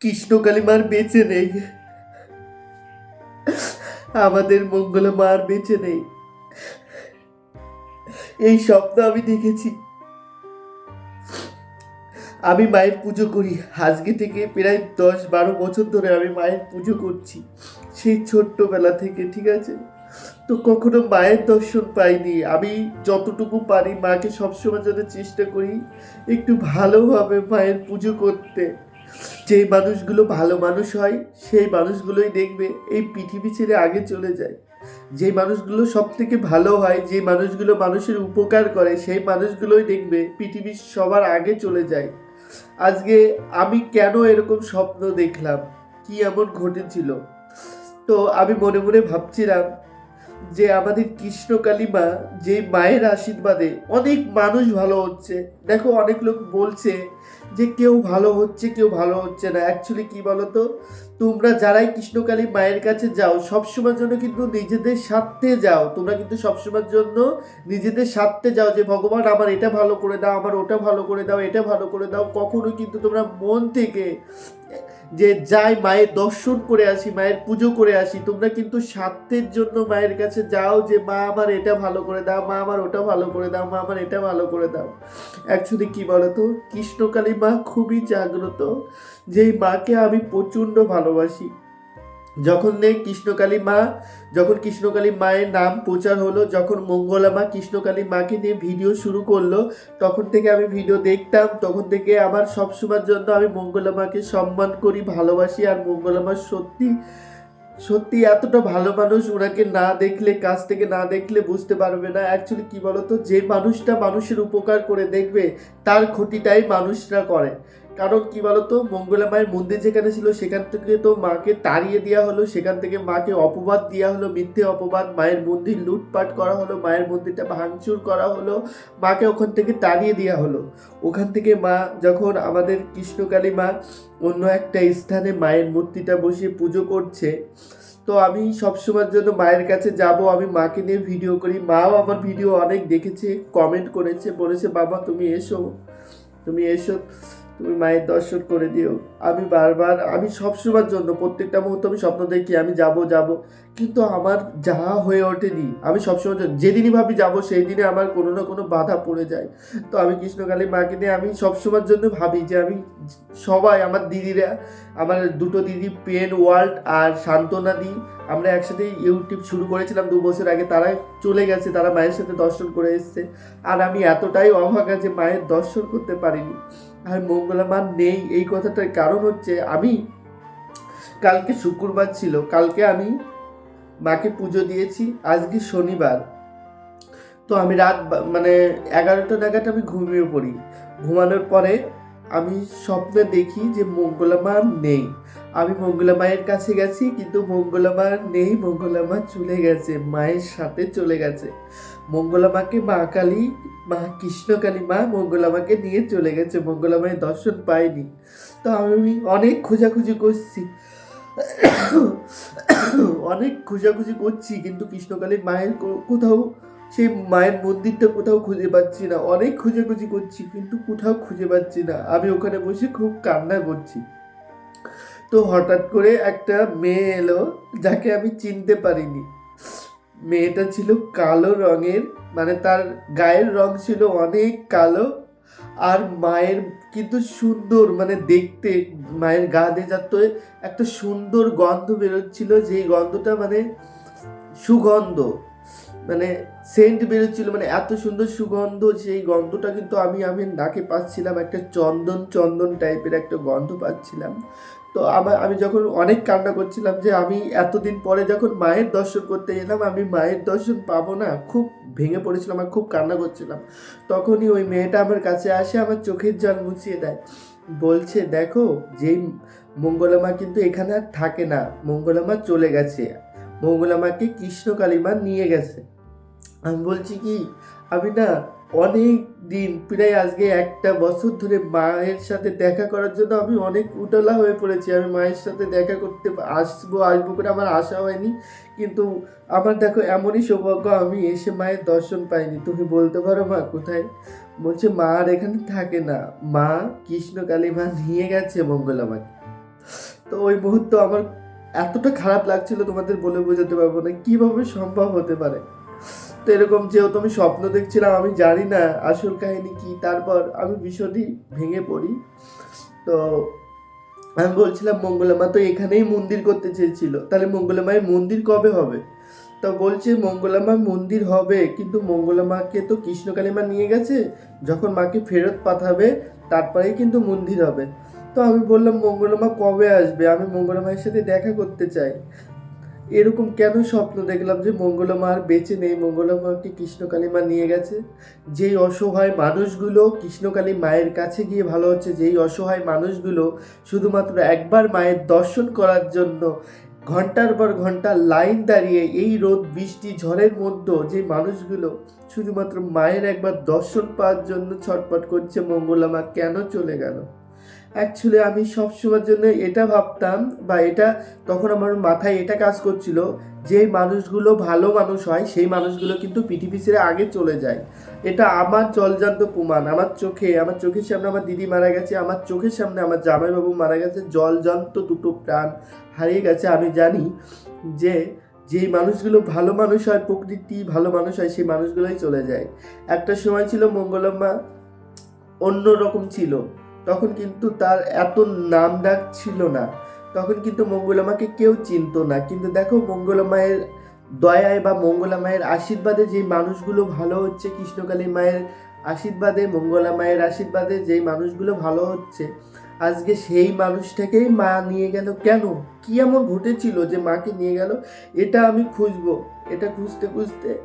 কৃষ্ণকালী মার বেঁচে নেই। আমাদের মঙ্গলা মার বেঁচে নেই। এই স্বপ্ন আমি দেখেছি। আমি মায়ের পুজো করি। আজকে থেকে প্রায় দশ বারো বছর ধরে আমি মায়ের পুজো করছি। সেই ছোট্টবেলা থেকে, ঠিক আছে? তো কখনো মায়ের দর্শন পাইনি। আমি যতটুকু পারি মাকে সবসময় যেন চেষ্টা করি একটু ভালোভাবে মায়ের পুজো করতে। যেই মানুষগুলো ভালো মানুষ হয়, সেই মানুষগুলোই দেখবে এই পৃথিবী ছেড়ে আগে চলে যায়। যে মানুষগুলো সব থেকে ভালো হয় যে মানুষগুলো মানুষের উপকার করে, সেই মানুষগুলোই দেখবে পৃথিবীর সবার আগে চলে যায়। আজকে আমি কেন এরকম স্বপ্ন দেখলাম? কি এমন ঘটেছিল? তো আমি মনে মনে ভাবছিলাম যে আমাদের কৃষ্ণকালী মা যে মায়ের আশীর্বাদে অনেক মানুষ ভালো হচ্ছে। দেখো, অনেক লোক বলছে যে কেউ ভালো হচ্ছে, কেউ ভালো হচ্ছে না। অ্যাকচুয়ালি কি বলতো? তোমরা যারাই কৃষ্ণকালী মায়ের কাছে যাও, সবসময়ের জন্য কিন্তু নিজেদের স্বার্থে যাও। তোমরা কিন্তু সবসময়ের জন্য নিজেদের স্বার্থে যাও যে, ভগবান, আমার এটা ভালো করে দাও, আমার ওটা ভালো করে দাও, এটা ভালো করে দাও। কখনো কিন্তু তোমরা মন থেকে যে, যাই, মায়ের দর্শন করে আসি, মায়ের পুজো করে আসি। তোমরা কিন্তু স্বার্থের জন্য মায়ের কাছে যাও যে, মা, আমার এটা ভালো করে দাও, মা, আমার ওটা ভালো করে দাও, মা, আমার এটা ভালো করে দাও। অ্যাকচুয়ালি কি বলতো? কৃষ্ণকালী মা খুবই জাগ্রত যেই মাকে আমি প্রচণ্ড ভালোবাসি। যখন নেই কৃষ্ণকালী মা, যখন কৃষ্ণকালী মায়ের নাম প্রচার হলো, যখন মঙ্গলা মা কৃষ্ণকালী মাকে নিয়ে ভিডিও শুরু করল, তখন থেকে আমি ভিডিও দেখতাম, তখন থেকে আমার সবসময়ের জন্য আমি মঙ্গলা মাকে সম্মান করি, ভালোবাসি, আর মঙ্গলা মা সত্যি সত্যি এতটা ভালো মানুষ, ওনাকে না দেখলে, কাছ থেকে না দেখলে বুঝতে পারবে না। অ্যাকচুয়ালি কি বলতো, যে মানুষটা মানুষের উপকার করে দেখবে, তার ক্ষতিটাই মানুষরা করে। কারণ কি বলতো? মঙ্গলা মায়ের মন্দির যেখানে ছিল, সেখান থেকে তো মাকে তাড়িয়ে দেওয়া হলো, সেখান থেকে মাকে অপবাদ দেওয়া হলো, মিথ্যে অপবাদ, মায়ের মন্দির লুটপাট করা হলো, মায়ের মন্দিরটা ভাঙচুর করা হলো, মাকে ওখান থেকে তাড়িয়ে দেওয়া হলো। ওখান থেকে মা যখন আমাদের কৃষ্ণকালী মা অন্য একটা স্থানে মায়ের মূর্তিটা বসিয়ে পুজো করছে, তো আমি সবসময়ের জন্য মায়ের কাছে যাব, আমি মাকে নিয়ে ভিডিও করি। মাও আমার ভিডিও অনেক দেখেছে কমেন্ট করেছে, বলেছে, বাবা, তুমি এসো তুমি এসো। তুমি মায়ের দর্শন করে দিও। আমি বারবার, আমি সবসময়ের জন্য, প্রত্যেকটা মুহূর্তে আমি স্বপ্ন দেখি, আমি যাব যাব। কিন্তু আমার যা হয়ে ওঠেনি, আমি সবসময় যেদিনই ভাবি যাব সেই দিনে আমার কোনো না কোনো বাধা পড়ে যায়। তো আমি কৃষ্ণকালী মাকে নিয়ে, আমি সবসময়ের জন্য ভাবি যে আমি সবাই, আমার দিদিরা, আমার দুটো দিদি, পেন, ওয়ার্ল্ড আর সান্ত্বনা দি, আমরা একসাথে ইউটিউব শুরু করেছিলাম দু বছর আগে, তারা চলে গেছে, তারা মায়ের সাথে দর্শন করে এসছে। আর আমি এতটাই অভাগা যে মায়ের দর্শন করতে পারিনি। আর মঙ্গলা মা নেই, এই কথাটার কারণ হচ্ছে আমি কালকে শুক্রবার ছিল, কালকে আমি মাকে পুজো দিয়েছি, আজকে শনিবার। তো আমি রাত মানে এগারোটা নাগাদ আমি ঘুমিয়ে পড়ি। ঘুমানোর পরে আমি স্বপ্নে দেখি যে মঙ্গলা মা নেই। আমি মঙ্গলা মায়ের কাছে গেছি, কিন্তু মঙ্গলা মা নেই মঙ্গলা মা চলে গেছে, মায়ের সাথে চলে গেছে। মঙ্গলা মাকে মা কালী, মা কৃষ্ণকালী মা মঙ্গলা মাকে নিয়ে চলে গেছে। মঙ্গলা মায়ের দর্শন পাইনি তো আমি অনেক খোঁজাখুঁজি করছি। অনেক খোঁজাখুঁজি করছি, কিন্তু কৃষ্ণকালী মায়ের কোথাও সেই মায়ের মন্দিরটা কোথাও খুঁজে পাচ্ছি না। অনেক খোঁজাখুঁজি করছি, কিন্তু কোথাও খুঁজে পাচ্ছি না। আমি ওখানে বসে খুব কান্না করছি। তো হঠাৎ করে একটা মেয়ে এলো, যাকে আমি চিনতে পারিনি। মেয়েটা ছিল কালো রঙের মানে তার গায়ের রং ছিল অনেক কালো, আর মায়ের কিন্তু সুন্দর মানে দেখতে, মায়ের গা দিয়ে যাতে একটা সুন্দর গন্ধ বেরোচ্ছিল, যেই গন্ধটা মানে সুগন্ধ মানে সেন্ট বেরোচ্ছিল মানে এত সুন্দর সুগন্ধ, সেই গন্ধটা কিন্তু আমি আমি নাকে পাচ্ছিলাম, একটা চন্দন চন্দন টাইপের একটা গন্ধ পাচ্ছিলাম। তো আমার, আমি যখন অনেক কান্না করছিলাম যে আমি এতদিন পরে যখন মায়ের দর্শন করতে এলাম, আমি মায়ের দর্শন পাবো না, খুব ভেঙে পড়েছিলাম আর খুব কান্না করছিলাম। তখনই ওই মেয়েটা আমার কাছে আসে, আমার চোখের জল মুছিয়ে দেয়। বলছে, দেখো, যেই মঙ্গলামা কিন্তু এখানে আর থাকে না, মঙ্গলামা চলে গেছে। মঙ্গলামাকে কৃষ্ণ কালিমা নিয়ে গেছে। আমি বলছি, কি? আমি না অনেক দিন, প্রায় আজকে একটা বছর ধরে মায়ের সাথে দেখা করার জন্য আমি অনেক উতলা হয়ে পড়েছি। আমি মায়ের সাথে দেখা করতে আসব আসব করে আমার আশা হয়নি। কিন্তু আমার দেখো এমনই সৌভাগ্য, আমি এসে মায়ের দর্শন পাইনি। তুমি বলতে পারো মা কোথায়? বলছে, মা আর এখানে থাকে না। মা কৃষ্ণ কালী মা নিয়ে গেছে মঙ্গলামাকে তো ওই মুহূর্ত আমার এতটা খারাপ লাগছিল তোমাদের বলে বোঝাতে পারব না। কীভাবে সম্ভব হতে পারে? তো এরকম যেহেতু আমি স্বপ্ন দেখছিলাম, আমি জানি না আসল কাহিনী কি, তারপর আমি ভীষণই ভেঙে পড়ি। তো আমি বলছিলাম, মঙ্গলামা তো এখানেই মন্দির করতে চেয়েছিল। তাহলে মঙ্গলামায়ের মন্দির কবে হবে? তো বলছে মঙ্গলামা মন্দির হবে, কিন্তু মঙ্গলামাকে তো কৃষ্ণকালীমা নিয়ে গেছে। যখন মাকে ফেরত পাঠাবে, তারপরেই কিন্তু মন্দির হবে। তো আমি বললাম, মঙ্গলামা কবে আসবে? আমি মঙ্গলামায়ের সাথে দেখা করতে চাই। এরকম কেন স্বপ্ন দেখলাম যে মঙ্গলামা আর বেঁচে নেই? মঙ্গলামাকে কৃষ্ণকালীমা নিয়ে গেছে? যেই অসহায় মানুষগুলো কৃষ্ণকালী মায়ের কাছে গিয়ে ভালো হচ্ছে, যেই অসহায় মানুষগুলো শুধুমাত্র একবার মায়ের দর্শন করার জন্য ঘণ্টার পর ঘণ্টা লাইন দাঁড়িয়ে এই রোদ, বৃষ্টি, ঝড়ের মধ্যে যে মানুষগুলো শুধুমাত্র মায়ের একবার দর্শন পাওয়ার জন্য ছটপট করছে, মঙ্গলামা কেন চলে গেল? অ্যাকচুয়ালি আমি সবসময়ের জন্য এটা ভাবতাম বা এটা তখন আমার মাথায় এটা কাজ করছিল যে মানুষগুলো ভালো মানুষ হয়, সেই মানুষগুলো কিন্তু পৃথিবী ছেড়ে আগে চলে যায়। এটা আমার জলজান্ত প্রমাণ। আমার চোখে, আমার চোখের সামনে আমার দিদি মারা গেছে, আমার চোখের সামনে আমার জামাইবাবু মারা গেছে, জলজান্ত দুটো প্রাণ হারিয়ে গেছে। আমি জানি যে যেই মানুষগুলো ভালো মানুষ হয়, প্রকৃতি ভালো মানুষ হয়, সেই মানুষগুলোই চলে যায়। একটা সময় ছিল মঙ্গলম্মা অন্য রকম ছিল। তখন কিন্তু তার এত নাম ডাক ছিল না। তখন কিন্তু মঙ্গলামাকে কেউ চিনতো না। কিন্তু দেখো, মঙ্গলামায়ের দয়ায় বা মঙ্গলা মায়ের আশীর্বাদে যে মানুষগুলো ভালো হচ্ছে, কৃষ্ণকালী মায়ের আশীর্বাদে, মঙ্গলা মায়ের আশীর্বাদে যেই মানুষগুলো ভালো হচ্ছে, আজকে সেই মানুষটাকেই মা নিয়ে গেল কেন? কি এমন ঘটেছিল যে মাকে নিয়ে গেল? এটা আমি খুঁজবো। এটা খুঁজতে খুঁজতে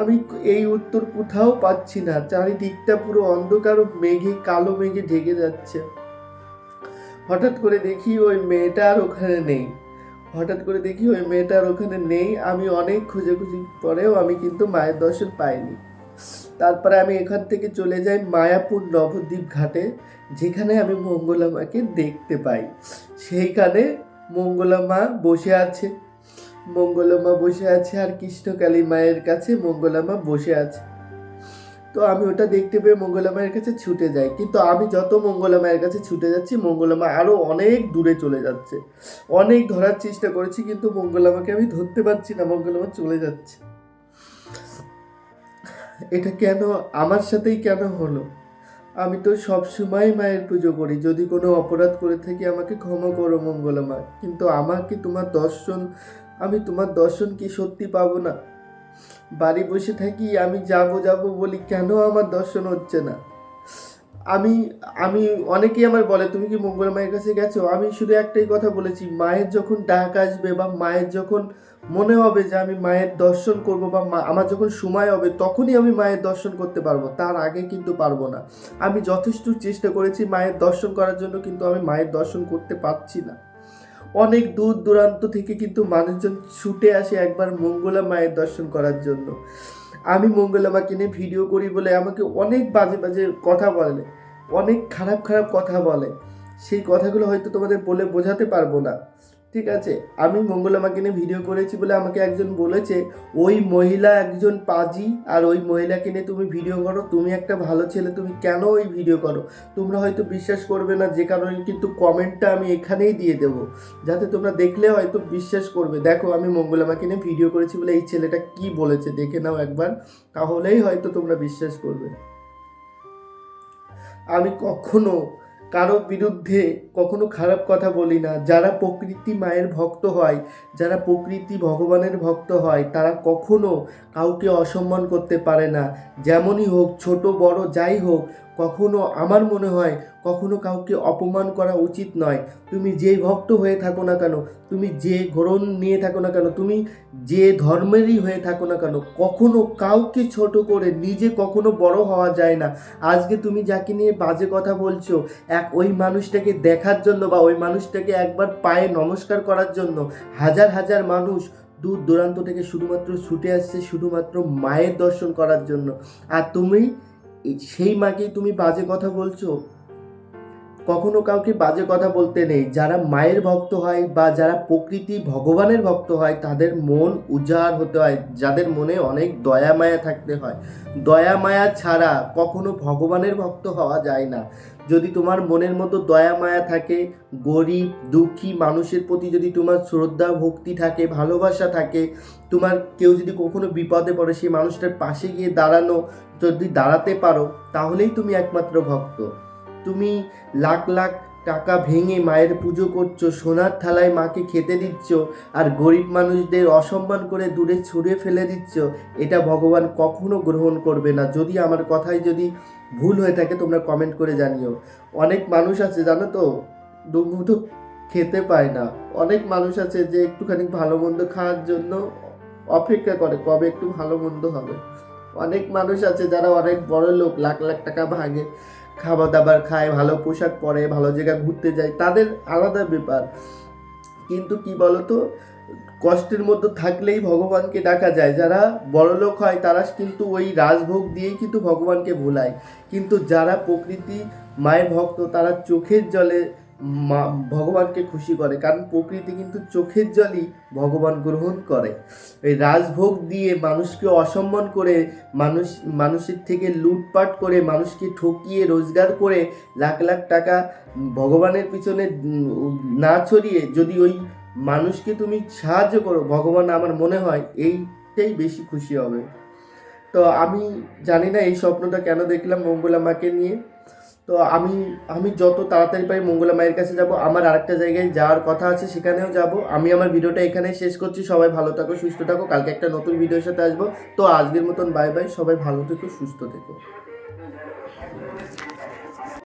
আমি এই উত্তর কোথাও পাচ্ছি না। চারিদিকটা পুরো অন্ধকার মেঘে, কালো মেঘে ঢেকে যাচ্ছে। হঠাৎ করে দেখি ওই মেয়েটা আর ওখানে নেই। হঠাৎ করে দেখি ওই মেয়েটা আর ওখানে নেই। আমি অনেক খুঁজে খুঁজি পরেও আমি কিন্তু মায়ের দর্শন পাইনি। তারপরে আমি এখান থেকে চলে যাই মায়াপুর নবদ্বীপ ঘাটে, যেখানে আমি মঙ্গলা মাকে দেখতে পাই। সেইখানে মঙ্গলা মা বসে আছে। মঙ্গলা মা বসে আছে আর কৃষ্ণকালী মায়ের কাছে মঙ্গলা মা বসে আছে। তো আমি ওটা দেখতে পেয়ে মঙ্গলা মায়ের কাছে ছুটে যাই। কিন্তু আমি যত মঙ্গলা মায়ের কাছে ছুটে যাচ্ছি, মঙ্গলা মা আরও অনেক দূরে চলে যাচ্ছে। অনেক ধরার চেষ্টা করেছি, কিন্তু মঙ্গলামাকে আমি ধরতে পারছি না মঙ্গলামা চলে যাচ্ছে। এটা কেন, আমার সাথেই কেন হলো? আমি তো সব সময় মায়ের পুজো করি, যদি কোনো অপরাধ করে থাকি আমাকে ক্ষমা করো মঙ্গলামা কিন্তু আমাকে তোমার দর্শন আমি তোমার দর্শন কি সত্যি পাবো না? বাড়ি বসে থাকি আমি যাব যাব বলি কেন আমার দর্শন হচ্ছে না? আমি আমি, অনেকেই আমার বলে, তুমি কি মঙ্গল মায়ের কাছে গেছো? আমি শুধু একটাই কথা বলেছি, মায়ের যখন ডাক আসবে বা মায়ের যখন মনে হবে যে আমি মায়ের দর্শন করব বা আমার যখন সময় হবে, তখনই আমি মায়ের দর্শন করতে পারব, তার আগে কিন্তু পারব না। আমি যথেষ্ট চেষ্টা করেছি মায়ের দর্শন করার জন্য, কিন্তু আমি মায়ের দর্শন করতে পারছি না। অনেক দূর দূরান্ত থেকে কিন্তু মানুষজন ছুটে আসে একবার মঙ্গলা মায়ের দর্শন করার জন্য। আমি মঙ্গলা মাকে নিয়ে ভিডিও করি বলে আমাকে অনেক বাজে বাজে কথা বলে, অনেক খারাপ খারাপ কথা বলে। সেই কথাগুলো হয়তো তোমাদের বলে বোঝাতে পারব না। ঠিক আছে? আমি মঙ্গলা মাকে নিয়ে ভিডিও করেছি বলে আমাকে একজন বলেছে, ওই মহিলা একজন পাজি, আর ওই মহিলাকে নিয়ে তুমি ভিডিও করো। তুমি একটা ভালো ছেলে, তুমি কেন ওই ভিডিও করো? তোমরা হয়তো বিশ্বাস করবে না, যে কারণে কিন্তু কমেন্টটা আমি এখানেই দিয়ে দেবো। যাতে তোমরা দেখলে হয়তো বিশ্বাস করবে। দেখো, আমি মঙ্গলামাকে নিয়ে ভিডিও করেছি বলে এই ছেলেটা কি বলেছে, দেখে নাও একবার। তাহলেই হয়তো তোমরা বিশ্বাস করবে। আমি কখনো কারও বিরুদ্ধে কখনো খারাপ কথা বলি না। যারা প্রকৃতি মায়ের ভক্ত হয়, যারা প্রকৃতি ভগবানের ভক্ত হয়, তারা কখনো কাউকে অসম্মান করতে পারে না। যেমনই হোক, ছোট, বড়, যাই হোক কখনো আমার মনে হয় কখনো কাউকে অপমান করা উচিত নয়। তুমি যে ভক্ত হয়ে থাকো না কেন, তুমি যে গ্রহণ নিয়ে থাকো না কেন, তুমি যে ধর্মেরই হয়ে থাকো না কেন, কখনো কাউকে ছোট করে নিজে কখনো বড় হওয়া যায় না। আজকে তুমি যাকে নিয়ে বাজে কথা বলছো, এক ওই মানুষটাকে দেখার জন্য বা ওই মানুষটাকে একবার পায়ে নমস্কার করার জন্য হাজার হাজার মানুষ দূর দূরান্ত থেকে শুধুমাত্র ছুটে আসছে শুধুমাত্র মায়ের দর্শন করার জন্য। আর তুমি সেই মাকেই তুমি বাজে কথা বলছো? কখনো কাউকে বাজে কথা বলতে নেই। যারা মায়ের ভক্ত হয় বা যারা প্রকৃতি ভগবানের ভক্ত হয়, তাদের মন উজাড় হতে হয়। যাদের মনে অনেক দয়া মায়া থাকতে হয়। দয়া মায়া ছাড়া কখনো ভগবানের ভক্ত হওয়া যায় না। যদি তোমার মনের মতো দয়া মায়া থাকে, গরিব, দুঃখী মানুষের প্রতি যদি তোমার শ্রদ্ধা, ভক্তি থাকে, ভালোবাসা থাকে, তোমার কেউ যদি কখনো বিপদে পড়ে, সেই মানুষটার পাশে গিয়ে দাঁড়ানো, যদি দাঁড়াতে পারো, তাহলেই তুমি একমাত্র ভক্ত। তুমি লাখ লাখ টাকা ভেঙে মায়ের পুজো করছ, সোনার থালায় মাকে খেতে দিচ্ছ, আর গরিব মানুষদের অসম্মান করে দূরে ছুঁড়ে ফেলে দিচ্ছ, এটা ভগবান কখনো গ্রহণ করবে না। যদি আমার কথায় যদি ভুল হয়ে থাকে, তোমরা কমেন্ট করে জানিও। অনেক মানুষ আছে, জানো তো, দুমুঠো খেতে পায় না। অনেক মানুষ আছে যে একটুখানি ভালো মন্দ খাওয়ার জন্য অপেক্ষা করে, কবে একটু ভালো মন্দ হবে। অনেক মানুষ আছে যারা অনেক বড় লোক লাখ লাখ টাকা ভাঙে। খাবার দাবার খায়, ভালো পোশাক পরে, ভালো জায়গায় ঘুরতে যায়, তাদের আলাদা ব্যাপার। কিন্তু কি বলতো, কষ্টের মধ্যে থাকলেই ভগবানকে ডাকা যায়। যারা বড়লোক হয়, তারা কিন্তু ওই রাজভোগ দিয়েই কিন্তু ভগবানকে ভোলায়। কিন্তু যারা প্রকৃতি, মায়ের ভক্ত, তারা চোখের জলে মা ভগবানকে খুশি করে, কারণ প্রকৃতি কিন্তু চোখের জলই ভগবান গ্রহণ করে। এই রাজভোগ দিয়ে মানুষকে অসম্মান করে, মানুষ, মানুষের থেকে লুটপাট করে, মানুষকে ঠকিয়ে, রোজগার করে লাখ লাখ টাকা ভগবানের পিছনে না ছড়িয়ে যদি ওই মানুষকে তুমি সাহায্য করো, ভগবান আমার মনে হয় এইটাই বেশি খুশি হবে। তো আমি জানি না এই স্বপ্নটা কেন দেখলাম মঙ্গলা মাকে নিয়ে। তো আমি আমি যত তাড়াতাড়ি পারি মঙ্গলা মায়ের কাছে যাব, আমার আরেকটা জায়গায় যাওয়ার কথা আছে সেখানেও যাব। আমি আমার ভিডিওটা এখানে শেষ করছি, সবাই ভালো থাকো, সুস্থ থাকো, কালকে একটা নতুন ভিডিওর সাথে আসব। তো আজকের মতন বাই বাই সবাই ভালো থেকো, সুস্থ থেকো।